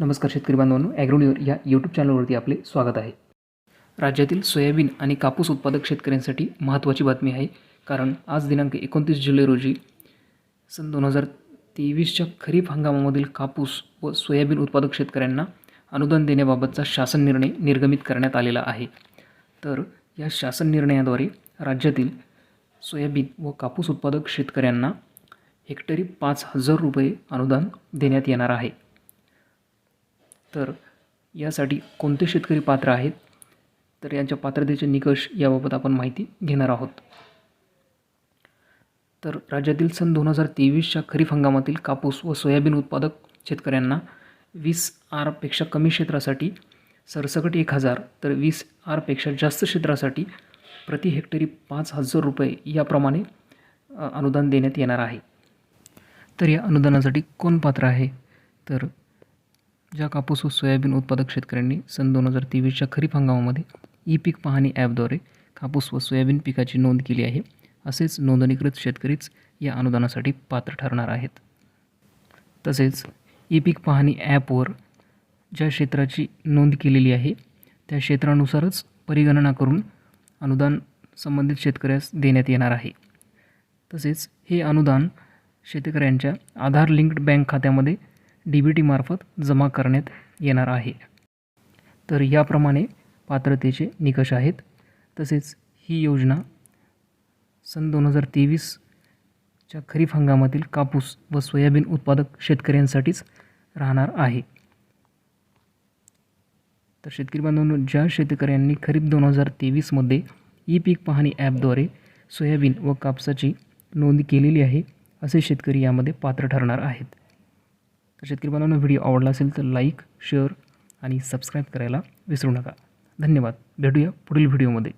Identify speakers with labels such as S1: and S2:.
S1: नमस्कार शेतकरी बांधवांनो ॲग्रोनिवर या यूट्यूब चॅनलवरती आपले स्वागत आहे. राज्यातील सोयाबीन आणि कापूस उत्पादक शेतकऱ्यांसाठी महत्त्वाची बातमी आहे. कारण आज दिनांक एकोणतीस जुलै रोजी सन दोन हजार तेवीसच्या खरीप हंगामामधील कापूस व सोयाबीन उत्पादक शेतकऱ्यांना अनुदान देण्याबाबतचा शासन निर्णय निर्गमित करण्यात आलेला आहे. तर या शासन निर्णयाद्वारे राज्यातील सोयाबीन व कापूस उत्पादक शेतकऱ्यांना हेक्टरी पाच हजार रुपये अनुदान देण्यात येणार आहे. तर यासाठी कोणते शेतकरी पात्र आहेत? तर यांच्या पात्रतेचे निकष याबाबत आपण माहिती घेणार आहोत. तर राज्यातील सन दोन हजार तेवीसच्या खरीप हंगामातील कापूस व सोयाबीन उत्पादक शेतकऱ्यांना वीस आरपेक्षा कमी क्षेत्रासाठी सरसकट एक हजार तर वीस आरपेक्षा जास्त क्षेत्रासाठी प्रति हेक्टरी पाच हजार रुपये याप्रमाणे अनुदान देण्यात येणार आहे. तर या अनुदानासाठी कोण पात्र आहे? तर ज्या कापूस व सोयाबीन उत्पादक शेतकऱ्यांनी सन दोन हजार तेवीसच्या खरीप हंगामामध्ये ई पीक पाहणी ॲपद्वारे कापूस व सोयाबीन पिकाची नोंद केली आहे असेच नोंदणीकृत शेतकरीच या अनुदानासाठी पात्र ठरणार आहेत. तसेच ई पीक पाहणी ॲपवर ज्या क्षेत्राची नोंद केलेली आहे त्या क्षेत्रानुसारच परिगणना करून अनुदान संबंधित शेतकऱ्यास देण्यात येणार आहे. तसेच हे अनुदान शेतकऱ्यांच्या आधार लिंक्ड बँक खात्यामध्ये डी बी टीमार्फत जमा करण्यात येणार आहे. तर याप्रमाणे पात्रतेचे निकष आहेत. तसेच ही योजना सन दोन हजार तेवीसच्या खरीप हंगामातील कापूस व सोयाबीन उत्पादक शेतकऱ्यांसाठीच राहणार आहे. तर शेतकरी बांधवांनो ज्या शेतकऱ्यांनी खरीप दोन हजार तेवीसमध्ये ई पीक पाहणी ॲपद्वारे सोयाबीन व कापसाची नोंद केलेली आहे असे शेतकरी यामध्ये पात्र ठरणार आहेत. तर शेतकरी बांधवांना व्हिडिओ आवडला असेल तर लाईक शेअर आणि सबस्क्राईब करायला विसरू नका. धन्यवाद. भेटूया पुढील व्हिडिओमध्ये